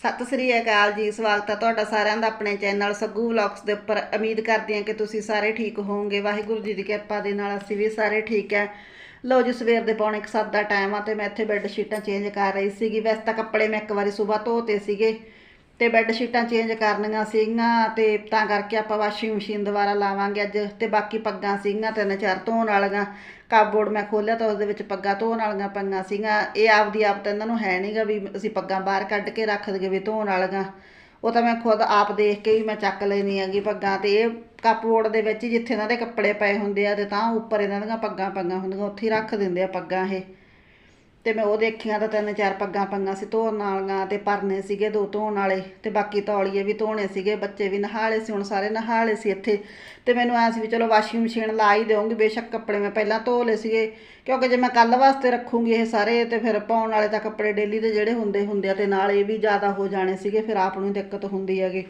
ਸਤਿ ਸ੍ਰੀ ਅਕਾਲ ਜੀ, ਸਵਾਗਤ ਹੈ ਤੁਹਾਡਾ ਸਾਰਿਆਂ ਦਾ ਆਪਣੇ ਚੈਨਲ ਸੱਗੂ ਵਲੌਗਸ ਦੇ ਉੱਪਰ। ਉਮੀਦ ਕਰਦੀ ਹਾਂ ਕਿ ਤੁਸੀਂ ਸਾਰੇ ਠੀਕ ਹੋਵੋਗੇ। ਵਾਹਿਗੁਰੂ ਜੀ ਦੀ ਕਿਰਪਾ ਦੇ ਨਾਲ ਅਸੀਂ ਵੀ ਸਾਰੇ ਠੀਕ ਹੈ ਲੋ ਜੀ, ਸਵੇਰ ਦੇ ਪੌਣੇ 7 ਦਾ ਟਾਈਮ ਆ ਤੇ ਮੈਂ ਇੱਥੇ ਬੈੱਡ ਸ਼ੀਟਾਂ ਚੇਂਜ ਕਰ ਰਹੀ ਸੀਗੀ। ਵੈਸੇ ਤਾਂ ਕੱਪੜੇ ਮੈਂ ਇੱਕ ਵਾਰੀ ਸਵੇਰ ਧੋਤੇ ਸੀਗੇ। ਤੇ ਬੈੱਡ ਸ਼ੀਟਾਂ ਚੇਂਜ ਕਰਨੀਆਂ ਸੀਗੀਆਂ ਤੇ ਤਾਂ ਕਰਕੇ ਆਪਾਂ ਵਾਸ਼ਿੰਗ ਮਸ਼ੀਨ ਦੁਬਾਰਾ ਲਾਵਾਂਗੇ ਅੱਜ ਤੇ ਬਾਕੀ ਪੱਗਾਂ ਸੀਗੀਆਂ, ਤਿੰਨ ਚਾਰ ਧੋਣ ਵਾਲੀਆਂ। ਕਾਬੋਰਡ ਮੈਂ ਖੋਲਿਆ ਤਾਂ ਉਸ ਵਿੱਚ ਪੱਗਾਂ ਧੋਣ ਵਾਲੀਆਂ ਪਈਆਂ ਸੀਗੀਆਂ। ਇਹ ਆਪਦੀ ਆਪ ਤਾਂ ਇਹਨਾਂ ਨੂੰ ਹੈ ਨਹੀਂਗਾ ਵੀ ਅਸੀਂ ਪੱਗਾਂ ਬਾਹਰ ਕੱਢ ਕੇ ਰੱਖ ਦਈਏ ਵੀ ਧੋਣ ਵਾਲੀਆਂ। ਉਹ ਤਾਂ ਮੈਂ ਖੁਦ ਆਪ ਦੇਖ ਕੇ ਹੀ ਮੈਂ ਚੱਕ ਲੈਣੀ ਹੈਗੀ ਪੱਗਾਂ ਤੇ। ਇਹ ਕੱਪਬੋਰਡ ਦੇ ਵਿੱਚ ਹੀ ਜਿੱਥੇ ਇਹਨਾਂ ਦੇ ਕੱਪੜੇ ਪਏ ਹੁੰਦੇ ਆ ਤੇ ਤਾਂ ਉੱਪਰ ਇਹਨਾਂ ਦੀਆਂ ਪੱਗਾਂ ਪਈਆਂ ਹੁੰਦੀਆਂ, ਉੱਥੇ ਹੀ ਰੱਖ ਦਿੰਦੇ ਆ ਪੱਗਾਂ ਇਹ। ਤੇ ਮੈਂ ਉਹ ਦੇਖੀਆਂ ਤਾਂ ਤਿੰਨ ਚਾਰ ਪੱਗਾਂ ਪਈਆਂ ਸੀ, ਧੋਣ ਵਾਲੀਆਂ ਤੇ ਪਰਨੇ ਸੀਗੇ ਦੋ ਧੋਣ ਵਾਲੇ ਤੇ ਬਾਕੀ ਤੌਲੀਏ ਵੀ ਧੋਣੇ ਸੀਗੇ, ਬੱਚੇ ਵੀ ਨਹਾ ਲਏ ਸੀ, ਹੁਣ ਸਾਰੇ ਨਹਾ ਲਏ ਸੀ ਇੱਥੇ। ਤੇ ਮੈਨੂੰ ਐਂ ਸੀ ਵੀ ਚਲੋ ਵਾਸ਼ਿੰਗ ਮਸ਼ੀਨ ਲਾ ਹੀ ਦੇਵਾਂਗੀ, ਬੇਸ਼ੱਕ ਕੱਪੜੇ ਮੈਂ ਪਹਿਲਾਂ ਧੋ ਲਏ ਸੀਗੇ, ਕਿਉਂਕਿ ਜੇ ਮੈਂ ਕੱਲ ਵਾਸਤੇ ਰੱਖੂੰਗੀ ਇਹ ਸਾਰੇ ਤੇ ਫਿਰ ਪਾਉਣ ਵਾਲੇ ਤਾਂ ਕੱਪੜੇ ਡੇਲੀ ਦੇ ਜਿਹੜੇ ਹੁੰਦੇ ਹੁੰਦੇ ਆ ਤੇ ਨਾਲ ਇਹ ਵੀ ਜ਼ਿਆਦਾ ਹੋ ਜਾਣੇ ਸੀਗੇ, ਫਿਰ ਆਪ ਨੂੰ ਦਿੱਕਤ ਹੁੰਦੀ ਹੈਗੀ।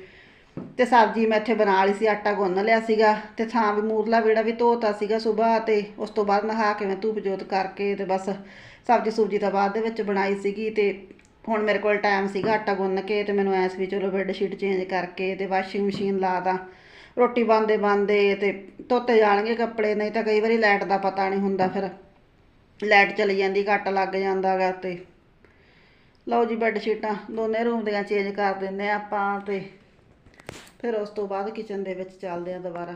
ਤੇ ਸਬਜ਼ੀ ਮੈਂ ਇੱਥੇ ਬਣਾ ਲਈ ਸੀ, ਆਟਾ ਗੁੰਨ ਲਿਆ ਸੀਗਾ ਤੇ ਥਾਂ ਵੀ ਮੂਰਲਾ ਵੇੜਾ ਵੀ ਧੋਤਾ ਸੀਗਾ ਸਵੇਰ ਤੇ ਉਸ ਤੋਂ ਬਾਅਦ ਨਹਾ ਕੇ ਮੈਂ ਧੂਪ ਜੋਤ ਕਰਕੇ ਤੇ ਬਸ ਸਬਜ਼ੀ ਸੂਜੀ ਤਾਂ ਬਾਅਦ ਦੇ ਵਿੱਚ ਬਣਾਈ ਸੀਗੀ ਤੇ ਹੁਣ ਮੇਰੇ ਕੋਲ ਟਾਈਮ ਸੀਗਾ ਆਟਾ ਗੁੰਨ ਕੇ ਤੇ ਮੈਨੂੰ ਐਸ ਵੀ ਚਲੋ ਬੈੱਡ ਸ਼ੀਟ ਚੇਂਜ ਕਰਕੇ ਤੇ ਵਾਸ਼ਿੰਗ ਮਸ਼ੀਨ ਲਾ ਦਾਂ ਰੋਟੀ ਬਣਦੇ ਬਣਦੇ ਤੇ ਧੋਤੇ ਜਾਣਗੇ ਕੱਪੜੇ, ਨਹੀਂ ਤਾਂ ਕਈ ਵਾਰੀ ਲਾਈਟ ਦਾ ਪਤਾ ਨਹੀਂ ਹੁੰਦਾ ਫਿਰ। ਲਾਈਟ ਚਲੀ ਜਾਂਦੀ ਕੱਟ ਲੱਗ ਜਾਂਦਾ ਗਾ ਤੇ। ਲਓ ਜੀ ਬੈੱਡ ਸ਼ੀਟਾਂ ਦੋਨੇ ਰੂਮ ਦੀਆਂ ਚੇਂਜ ਕਰ ਦਿੰਦੇ ਆ ਆਪਾਂ ਤੇ ਫਿਰ ਉਸ ਤੋਂ ਬਾਅਦ ਕਿਚਨ ਦੇ ਵਿੱਚ ਚੱਲਦੇ ਆ ਦੁਬਾਰਾ।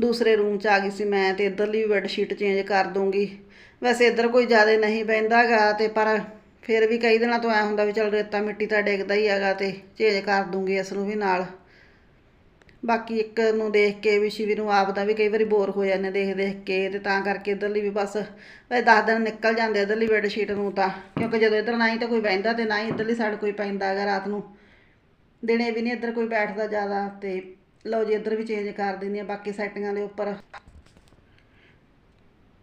ਦੂਸਰੇ ਰੂਮ 'ਚ ਆ ਗਈ ਸੀ ਮੈਂ ਤੇ ਇੱਧਰਲੀ ਵੀ ਬੈੱਡਸ਼ੀਟ ਚੇਂਜ ਕਰ ਦੂੰਗੀ ਵੈਸੇ ਇੱਧਰ ਕੋਈ ਜ਼ਿਆਦਾ ਨਹੀਂ ਪੈਂਦਾਗਾ ਤੇ ਪਰ ਫਿਰ ਵੀ ਕਈ ਦਿਨਾਂ ਤੋਂ ਐ ਹੁੰਦਾ ਵੀ ਚਲ ਰੇਤਾ ਮਿੱਟੀ ਤਾਂ ਡਿੱਗਦਾ ਹੀ ਹੈਗਾ ਤੇ ਚੇਂਜ ਕਰ ਦੂੰਗੀ ਇਸ ਨੂੰ ਵੀ ਨਾਲ। ਬਾਕੀ ਇੱਕ ਨੂੰ ਦੇਖ ਕੇ ਵੀ ਸ਼ਿਵੀ ਨੂੰ ਆਪ ਦਾ ਵੀ ਕਈ ਵਾਰੀ ਬੋਰ ਹੋ ਜਾਂਦੇ ਦੇਖ ਦੇਖ ਕੇ ਤੇ ਤਾਂ ਕਰਕੇ ਇੱਧਰਲੀ ਵੀ ਬਸ ਭਾਈ 10 ਦਿਨ ਨਿਕਲ ਜਾਂਦੇ ਇੱਧਰਲੀ ਬੈੱਡ ਸ਼ੀਟ ਨੂੰ ਤਾਂ, ਕਿਉਂਕਿ ਜਦੋਂ ਇੱਧਰ ਨਾ ਹੀ ਤਾਂ ਕੋਈ ਬਹਿੰਦਾ ਤੇ ਨਾ ਹੀ ਇੱਧਰਲੀ ਸਾਈਡ ਕੋਈ ਪੈਂਦਾ ਹੈਗਾ ਰਾਤ ਨੂੰ। ਦਿਨੇ ਵੀ ਨਹੀਂ ਇੱਧਰ ਕੋਈ ਬੈਠਦਾ ਜ਼ਿਆਦਾ ਤੇ ਲਓ ਜੀ ਇੱਧਰ ਵੀ ਚੇਂਜ ਕਰ ਦਿੰਦੀ ਆ, ਬਾਕੀ ਸੈਟਿੰਗਾਂ ਦੇ ਉੱਪਰ।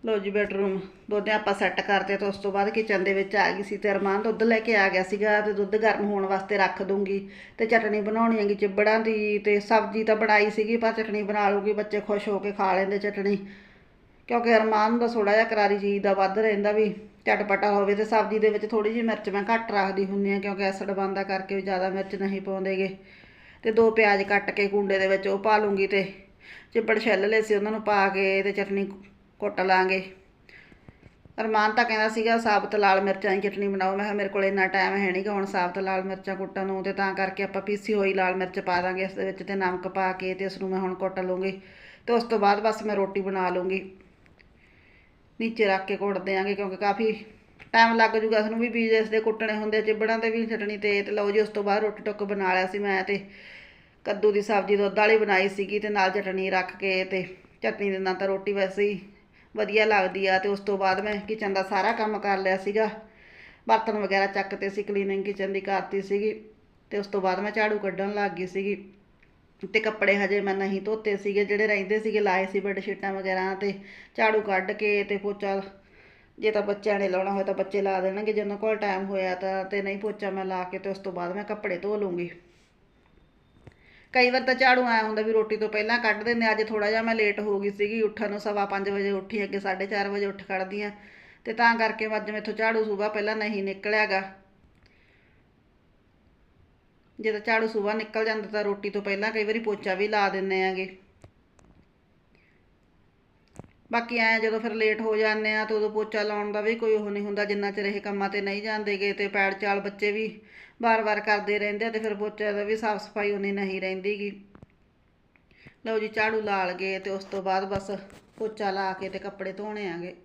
ਲੋ ਜੀ ਬੈਡਰੂਮ ਦੋਨੇ ਆਪਾਂ ਸੈੱਟ ਕਰਤੇ ਤੇ ਉਸ ਤੋਂ ਬਾਅਦ ਕਿਚਨ ਦੇ ਵਿੱਚ ਆ ਗਈ ਸੀ ਤੇ ਅਰਮਾਨ ਦੁੱਧ ਲੈ ਕੇ ਆ ਗਿਆ ਸੀਗਾ ਤੇ ਦੁੱਧ ਗਰਮ ਹੋਣ ਵਾਸਤੇ ਰੱਖ ਦੂੰਗੀ ਤੇ ਚਟਣੀ ਬਣਾਉਣੀ ਹੈਗੀ ਚਿਬੜਾਂ ਦੀ ਤੇ ਸਬਜ਼ੀ ਤਾਂ ਬਣਾਈ ਸੀਗੀ ਪਰ ਚਟਣੀ ਬਣਾ ਲੂਗੀ ਬੱਚੇ ਖੁਸ਼ ਹੋ ਕੇ ਖਾ ਲੈਂਦੇ ਚਟਣੀ ਕਿਉਂਕਿ ਅਰਮਾਨ ਦਾ ਥੋੜਾ ਜਿਹਾ ਕਰਾਰੀ ਚੀਜ਼ ਦਾ ਵੱਧ ਰਹਿੰਦਾ ਵੀ ਚਟਪਟਾ ਹੋਵੇ ਤੇ ਸਬਜ਼ੀ ਦੇ ਵਿੱਚ ਥੋੜੀ ਜਿਹੀ ਮਿਰਚ ਮੈਂ ਘੱਟ ਰੱਖਦੀ ਹੁੰਦੀ ਆ ਕਿਉਂਕਿ ਐਸਿਡ ਬਣਦਾ ਕਰਕੇ ਵੀ ਜ਼ਿਆਦਾ ਮਿਰਚ ਨਹੀਂ ਪਾਉਂਦੇਗੇ। ਤੇ ਦੋ ਪਿਆਜ਼ ਕੱਟ ਕੇ ਕੁੰਡੇ ਦੇ ਵਿੱਚ ਉਹ ਪਾ ਲੂੰਗੀ ਤੇ ਚਿੱਬੜ ਛਿੱਲ ਲਏ ਸੀ ਉਹਨਾਂ ਨੂੰ ਪਾ ਕੇ ਤੇ ਚਟਨੀ ਕੁੱਟ ਲਾਂਗੇ। ਅਰਮਾਨ ਤਾਂ ਕਹਿੰਦਾ ਸੀਗਾ, ਸਾਬਤ ਲਾਲ ਮਿਰਚਾਂ ਦੀ ਚਟਨੀ ਬਣਾਓ। ਮੈਂ ਕਿਹਾ, ਮੇਰੇ ਕੋਲ ਇੰਨਾ ਟਾਈਮ ਹੈ ਨਹੀਂਗਾ ਹੁਣ ਸਾਬਤ ਲਾਲ ਮਿਰਚਾਂ ਕੁੱਟਣ ਨੂੰ। ਤੇ ਤਾਂ ਕਰਕੇ ਆਪਾਂ ਪੀਸੀ ਹੋਈ ਲਾਲ ਮਿਰਚ ਪਾ ਦਾਂਗੇ ਇਸ ਦੇ ਵਿੱਚ ਤੇ ਨਮਕ ਪਾ ਕੇ ਤੇ ਇਸ ਨੂੰ ਮੈਂ ਹੁਣ ਕੁੱਟ ਲੂੰਗੀ ਤੇ ਉਸ ਤੋਂ ਬਾਅਦ ਬਸ ਮੈਂ ਰੋਟੀ ਬਣਾ ਲੂੰਗੀ ਨੀਚੇ ਰੱਖ ਕੇ ਕੁੱਟ ਦਿਆਂਗੇ, ਕਿਉਂਕਿ ਕਾਫੀ ਟਾਈਮ ਲੱਗ ਜੂਗਾ ਇਸ ਨੂੰ ਵੀ ਬੀਜ ਇਸ ਦੇ ਕੁੱਟਣੇ ਹੁੰਦੇ ਚਿਬੜਾਂ ਤੇ ਵੀ ਚਟਣੀ ਤੇ ਤੇ ਲਓ ਜੀ। ਉਸ ਤੋਂ ਬਾਅਦ ਰੋਟੀ ਟੁੱਕ ਬਣਾ ਲਿਆ ਸੀ ਮੈਂ ਤੇ ਕੱਦੂ ਦੀ ਸਬਜ਼ੀ ਦੁੱਧ ਵਾਲੀ ਬਣਾਈ ਸੀਗੀ ਤੇ ਨਾਲ ਚਟਣੀ ਰੱਖ ਕੇ ਤੇ ਚਟਨੀ ਦੇ ਨਾਲ ਤਾਂ ਰੋਟੀ ਵੈਸੇ ਹੀ ਵਧੀਆ ਲੱਗਦੀ ਆ ਤੇ ਉਸ ਤੋਂ ਬਾਅਦ ਮੈਂ ਕਿਚਨ ਦਾ ਸਾਰਾ ਕੰਮ ਕਰ ਲਿਆ ਸੀਗਾ। ਬਰਤਨ ਵਗੈਰਾ ਚੱਕਤੇ ਸੀ ਕਲੀਨਿੰਗ ਕਿਚਨ ਦੀ ਕਰਤੀ ਸੀਗੀ ਤੇ ਉਸ ਤੋਂ ਬਾਅਦ ਮੈਂ ਝਾੜੂ ਕੱਢਣ ਲੱਗ ਗਈ ਸੀਗੀ। ਤੇ ਕੱਪੜੇ ਹਜੇ ਮੈਂ ਨਹੀਂ ਧੋਤੇ ਸੀਗੇ, ਜਿਹੜੇ ਰਹਿੰਦੇ ਸੀਗੇ ਲਾਏ ਸੀ ਬੈੱਡ ਸ਼ੀਟਾਂ ਵਗੈਰਾ ਤੇ ਝਾੜੂ ਕੱਢ ਕੇ ਤੇ ਪੋਚਾ ਜੇ ਤਾਂ ਬੱਚਿਆਂ ਨੇ ਲਾਉਣਾ ਹੋਇਆ ਤਾਂ ਬੱਚੇ ਲਾ ਦੇਣਗੇ, ਜੇ ਉਹਨਾਂ ਕੋਲ ਟਾਈਮ ਹੋਇਆ ਤਾਂ ਤੇ ਨਹੀਂ ਪੋਚਾ ਮੈਂ ਲਾ ਕੇ ਤੇ ਉਸ ਤੋਂ ਬਾਅਦ ਮੈਂ ਕੱਪੜੇ ਧੋ ਲੂੰਗੀ। ਕਈ ਵਾਰ ਤਾਂ ਝਾੜੂ ਆਇਆ ਹੁੰਦਾ ਵੀ ਰੋਟੀ ਤੋਂ ਪਹਿਲਾਂ ਕੱਢ ਦਿੰਦੇ ਅੱਜ ਥੋੜਾ ਜਿਹਾ ਮੈਂ ਲੇਟ ਹੋ ਗਈ ਸੀਗੀ, ਉੱਠਣ ਨੂੰ ਸਵਾ ਪੰਜ ਵਜੇ ਉੱਠੀ ਅੱਗੇ 4:30 ਵਜੇ ਉੱਠ ਖੜਦੀ ਆ। ਤੇ ਤਾਂ ਕਰਕੇ ਅੱਜ ਮੇਥੋਂ ਝਾੜੂ ਸੂਬਾ ਪਹਿਲਾਂ ਨਹੀਂ ਨਿਕਲਿਆਗਾ। ਜੇ ਤਾਂ ਝਾੜੂ ਸੂਬਾ ਨਿਕਲ ਜਾਂਦਾ ਤਾਂ ਰੋਟੀ ਤੋਂ ਪਹਿਲਾਂ ਕਈ ਵਾਰੀ ਪੋਚਾ ਵੀ ਲਾ ਦਿੰਨੇ ਆਗੇ। ਬਾਕੀ ਐ ਜਦੋਂ ਫਿਰ ਲੇਟ ਹੋ ਜਾਂਦੇ ਆ, ਤਾਂ ਉਦੋਂ ਪੋਚਾ ਲਾਉਣ ਦਾ ਵੀ ਕੋਈ ਉਹ ਨਹੀਂ ਹੁੰਦਾ, ਜਿੰਨਾ ਚਿਰ ਇਹ ਕੰਮਾਂ ਤੇ ਨਹੀਂ ਜਾਂਦੇਗੇ ਤੇ ਪੈੜ ਚਾਲ ਬੱਚੇ ਵੀ ਬਾਰ-ਬਾਰ ਕਰਦੇ ਰਹਿੰਦੇ ਆ ਤੇ ਫਿਰ ਪੋਚੇ ਦਾ ਵੀ ਸਾਫ਼ ਸਫ਼ਾਈ ਉਨੀ ਨਹੀਂ ਰਹਿੰਦੀਗੀ। ਲਓ ਜੀ, ਝਾੜੂ ਲਾ ਲਗੇ ਤੇ ਉਸ ਤੋਂ ਬਾਅਦ ਬਸ ਪੋਚਾ ਲਾ ਕੇ ਤੇ ਕੱਪੜੇ ਧੋਣੇ ਆਗੇ।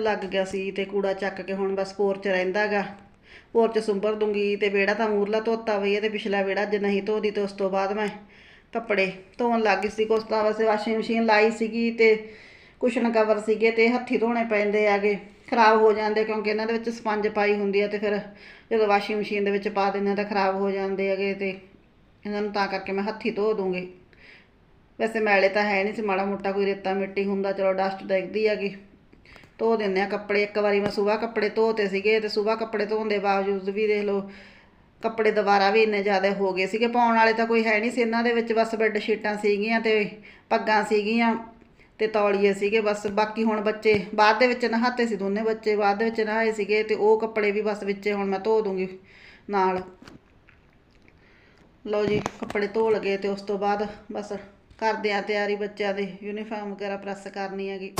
ਝਾੜੂ ਲੱਗ ਗਿਆ ਸੀ ਤੇ ਕੂੜਾ ਚੱਕ ਕੇ ਹੁਣ ਬਸ ਪੋਰਚ ਰਹਿੰਦਾਗਾ ਪੋਰਚ ਸੁੰਬਰ ਦੂੰਗੀ ਤੇ ਵਿਹੜਾ ਤਾਂ ਮੂਰਲਾ ਧੋਤਾ ਵਈ ਹੈ ਤੇ ਪਿਛਲਾ ਵਿਹੜਾ ਜੇ ਨਹੀਂ ਧੋਦੀ ਤੇ ਉਸ ਤੋਂ ਬਾਅਦ ਮੈਂ ਕੱਪੜੇ ਧੋਣ ਲੱਗ ਗਈ ਸੀ। ਕੁਛ ਤਾਂ ਵੈਸੇ ਵਾਸ਼ਿੰਗ ਮਸ਼ੀਨ ਲਾਈ ਸੀਗੀ ਤੇ ਕੁਸ਼ਨ ਕਵਰ ਸੀਗੇ ਤੇ ਹੱਥੀ ਧੋਣੇ ਪੈਂਦੇ ਆਗੇ। ਖਰਾਬ ਹੋ ਜਾਂਦੇ ਕਿਉਂਕਿ ਇਹਨਾਂ ਦੇ ਵਿੱਚ ਸਪੰਜ ਪਾਈ ਹੁੰਦੀ ਆ ਤੇ ਫਿਰ ਜਦੋਂ ਵਾਸ਼ਿੰਗ ਮਸ਼ੀਨ ਦੇ ਵਿੱਚ ਪਾ ਦਿੰਦੇ ਆ ਤਾਂ ਖਰਾਬ ਹੋ ਜਾਂਦੇ ਹੈਗੇ ਤੇ ਇਹਨਾਂ ਨੂੰ ਤਾਂ ਕਰਕੇ ਮੈਂ ਹੱਥੀ ਧੋ ਦੂੰਗੀ। ਵੈਸੇ ਮੈਲੇ ਤਾਂ ਹੈ ਨਹੀਂ ਸੀ, ਮਾੜਾ ਮੋਟਾ ਕੋਈ ਰੇਤਾ ਮਿੱਟੀ ਹੁੰਦਾ, ਚਲੋ ਡਸਟ ਦਿਖਦੀ ਹੈਗੀ ਧੋ ਦਿੰਦੇ ਆ ਕੱਪੜੇ, ਇੱਕ ਵਾਰੀ ਮੈਂ ਸਵੇਰ ਕੱਪੜੇ ਧੋਤੇ ਸੀਗੇ ਤੇ ਸਵੇਰ ਕੱਪੜੇ ਧੋਣ ਦੇ ਬਾਵਜੂਦ ਵੀ ਦੇਖ ਲਓ ਕੱਪੜੇ ਦੁਬਾਰਾ ਵੀ ਇੰਨੇ ਜ਼ਿਆਦਾ ਹੋ ਗਏ ਸੀਗੇ, ਪਾਉਣ ਵਾਲੇ ਤਾਂ ਕੋਈ ਹੈ ਨਹੀਂ ਸੀ ਇਹਨਾਂ ਦੇ ਵਿੱਚ, ਬਸ ਬੈੱਡ ਸ਼ੀਟਾਂ ਸੀਗੀਆਂ ਤੇ ਪੱਗਾਂ ਸੀਗੀਆਂ ਤੇ ਤੌਲੀਏ ਸੀਗੇ ਬਸ, ਬਾਕੀ ਹੁਣ ਬੱਚੇ ਬਾਅਦ ਦੇ ਵਿੱਚ ਨਹਾਤੇ ਸੀ ਦੋਨੇ ਬੱਚੇ, ਬਾਅਦ ਦੇ ਵਿੱਚ ਨਹਾਏ ਸੀਗੇ ਤੇ ਉਹ ਕੱਪੜੇ ਵੀ ਬਸ ਵਿੱਚੇ ਹੁਣ ਮੈਂ ਧੋ ਦੂੰਗੀ ਨਾਲ। ਲਓ ਜੀ, ਕੱਪੜੇ ਧੋ ਲਗੇ ਤੇ ਉਸ ਤੋਂ ਬਾਅਦ ਬਸ ਕਰਦੇ ਆ ਤਿਆਰੀ, ਬੱਚਿਆਂ ਦੇ ਯੂਨੀਫਾਰਮ ਵਗੈਰਾ ਪ੍ਰੈਸ ਕਰਨੀ ਹੈਗੀ।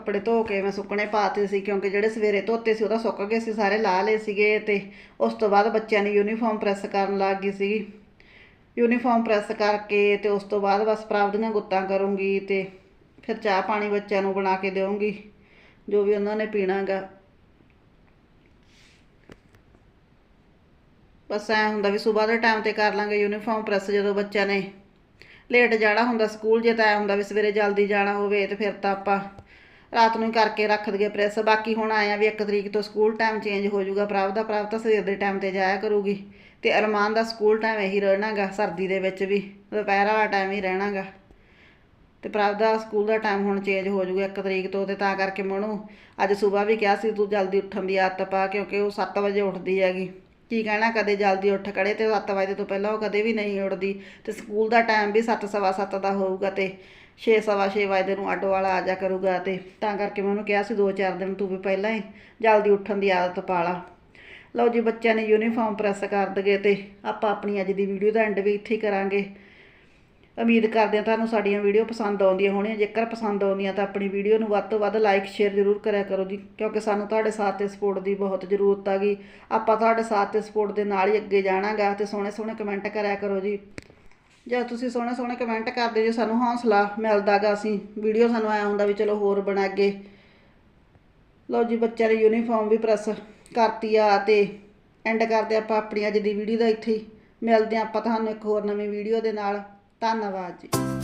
ਕੱਪੜੇ ਧੋ ਕੇ ਮੈਂ ਸੁੱਕਣੇ ਪਾਤੇ ਸੀ, ਕਿਉਂਕਿ ਜਿਹੜੇ ਸਵੇਰੇ ਧੋਤੇ ਸੀ ਉਹ ਤਾਂ ਸੁੱਕ ਗਏ ਸੀ, ਸਾਰੇ ਲਾ ਲਏ ਸੀਗੇ ਤੇ ਉਸ ਤੋਂ ਬਾਅਦ ਬੱਚਿਆਂ ਦੀ ਯੂਨੀਫਾਰਮ ਪ੍ਰੈਸ ਕਰਨ ਲੱਗ ਗਈ ਸੀਗੀ। ਯੂਨੀਫਾਰਮ ਪ੍ਰੈਸ ਕਰਕੇ ਤੇ ਉਸ ਤੋਂ ਬਾਅਦ ਬਸ ਪ੍ਰਾਪ ਦੀਆਂ ਗੁੱਤਾਂ ਕਰੂੰਗੀ ਤੇ ਫਿਰ ਚਾਹ ਪਾਣੀ ਬੱਚਿਆਂ ਨੂੰ ਬਣਾ ਕੇ ਦੇਵਾਂਗੀ ਜੋ ਵੀ ਉਹਨਾਂ ਨੇ ਪੀਣਾਗਾ। ਬਸ ਐ ਹੁੰਦਾ ਵੀ ਸਵੇਰ ਦੇ ਟਾਈਮ ਤੇ ਕਰ ਲਾਂਗੇ ਯੂਨੀਫਾਰਮ ਪ੍ਰੈਸ ਜਦੋਂ ਬੱਚਿਆਂ ਨੇ ਲੇਟ ਜਾਣਾ ਹੁੰਦਾ ਸਕੂਲ, ਜੇ ਤਾਂ ਐ ਹੁੰਦਾ ਵੀ ਸਵੇਰੇ ਜਲਦੀ ਜਾਣਾ ਹੋਵੇ ਤੇ ਫਿਰ ਤਾਂ ਆਪਾਂ ਰਾਤ ਨੂੰ ਹੀ ਕਰਕੇ ਰੱਖ ਦਈਏ ਪ੍ਰੈਸ। ਬਾਕੀ ਹੁਣ ਆਇਆ ਵੀ 1 ਤਰੀਕ ਤੋਂ ਸਕੂਲ ਟਾਈਮ ਚੇਂਜ ਹੋ ਜਾਊਗਾ। ਪ੍ਰਾਪ ਦਾ, ਪ੍ਰਭ ਤਾਂ ਸਵੇਰ ਦੇ ਟਾਈਮ ਤੇ ਜਾਇਆ ਕਰੂਗੀ। ਤੇ ਅਰਮਾਨ ਦਾ ਸਕੂਲ ਟਾਈਮ ਇਹੀ ਰਹਿਣਾਗਾ, ਸਰਦੀ ਦੇ ਵਿੱਚ ਵੀ। ਦੁਪਹਿਰ ਵਾਲਾ ਟਾਈਮ ਹੀ ਰਹਿਣਾਗਾ। ਤੇ ਪ੍ਰਭ ਦਾ ਸਕੂਲ ਦਾ ਟਾਈਮ ਹੁਣ ਚੇਂਜ ਹੋ ਜਾਊਗਾ 1 ਤਰੀਕ ਤੋਂ ਤੇ ਤਾਂ ਕਰਕੇ ਮੈਂ ਅੱਜ ਸਵੇਰ ਵੀ ਕਿਹਾ ਸੀ ਤੂੰ ਜਲਦੀ ਉੱਠਣ ਦੀ ਆਦਤ ਪਾ ਕਿਉਂਕਿ ਉਹ 7 ਵਜੇ ਉੱਠਦੀ ਹੈਗੀ। ਕੀ ਕਹਿਣਾ, ਕਦੇ ਜਲਦੀ ਉੱਠ ਖੜੇ ਤੇ 7 ਵਜੇ ਤੋਂ ਪਹਿਲਾਂ ਉਹ ਕਦੇ ਵੀ ਨਹੀਂ ਉੱਠਦੀ। ਤੇ ਸਕੂਲ ਦਾ ਟਾਈਮ ਵੀ 7 ਸਵਾ 7 ਦਾ ਹੋਊਗਾ ਤੇ 6 ਸਵਾ 6 ਵਜੇ ਨੂੰ ਆਟੋ ਵਾਲਾ ਆ ਜਾ ਕਰੂਗਾ ਤੇ ਤਾਂ ਕਰਕੇ ਮੈਂ ਉਹਨੂੰ ਕਿਹਾ ਸੀ 2-4 ਦਿਨ ਤੂੰ ਵੀ ਪਹਿਲਾਂ ਹੀ ਜਲਦੀ ਉੱਠਣ ਦੀ ਆਦਤ ਪਾ ਲਾ। ਲਓ ਜੀ, ਬੱਚਿਆਂ ਨੇ ਯੂਨੀਫਾਰਮ ਪ੍ਰੈਸ ਕਰ ਦਗੇ ਤੇ ਆਪਾਂ ਆਪਣੀ ਅੱਜ ਦੀ ਵੀਡੀਓ ਦਾ ਐਂਡ ਵੀ ਇੱਥੇ ਹੀ ਕਰਾਂਗੇ। ਉਮੀਦ ਕਰਦੇ ਹਾਂ ਤੁਹਾਨੂੰ ਸਾਡੀਆਂ ਵੀਡੀਓ ਪਸੰਦ ਆਉਂਦੀਆਂ ਹੋਣੀਆਂ। ਜੇਕਰ ਪਸੰਦ ਆਉਂਦੀਆਂ ਤਾਂ ਆਪਣੀ ਵੀਡੀਓ ਨੂੰ ਵੱਧ ਤੋਂ ਵੱਧ ਲਾਈਕ ਸ਼ੇਅਰ ਜ਼ਰੂਰ ਕਰਿਆ ਕਰੋ ਜੀ, ਕਿਉਂਕਿ ਸਾਨੂੰ ਤੁਹਾਡੇ ਸਾਥ ਤੇ ਸਪੋਰਟ ਦੀ ਬਹੁਤ ਜ਼ਰੂਰਤ ਆ ਗਈ। ਆਪਾਂ ਤੁਹਾਡੇ ਸਾਥ ਤੇ ਸਪੋਰਟ ਦੇ ਨਾਲ ਹੀ ਅੱਗੇ ਜਾਣਾਗਾ ਤੇ ਸੋਹਣੇ ਸੋਹਣੇ ਕਮੈਂਟ ਕਰਿਆ ਕਰੋ ਜੀ। ਜੇ ਤੁਸੀਂ ਸੋਹਣੇ ਸੋਹਣੇ ਕਮੈਂਟ ਕਰਦੇ ਜੋ ਸਾਨੂੰ ਹੌਸਲਾ ਮਿਲਦਾਗਾ ਅਸੀਂ। ਵੀਡੀਓ ਸਾਨੂੰ ਆਇਆ ਹੁੰਦਾ ਵੀ ਚਲੋ ਹੋਰ ਬਣਾ ਬਣਾਗੇ। ਲਓ ਜੀ, ਬੱਚਿਆਂ ਦੀ ਯੂਨੀਫਾਰਮ ਵੀ ਪ੍ਰੈਸ ਕਰਤੀ ਆ ਤੇ ਐਂਡ ਕਰਦੇ ਆਪਾਂ ਆਪਣੀ ਅੱਜ ਦੀ ਵੀਡੀਓ ਦਾ ਇੱਥੇ ਹੀ। ਮਿਲਦੇ ਹਾਂ ਆਪਾਂ ਤੁਹਾਨੂੰ ਇੱਕ ਹੋਰ ਨਵੀਂ ਵੀਡੀਓ ਦੇ ਨਾਲ। ਧੰਨਵਾਦ ਜੀ।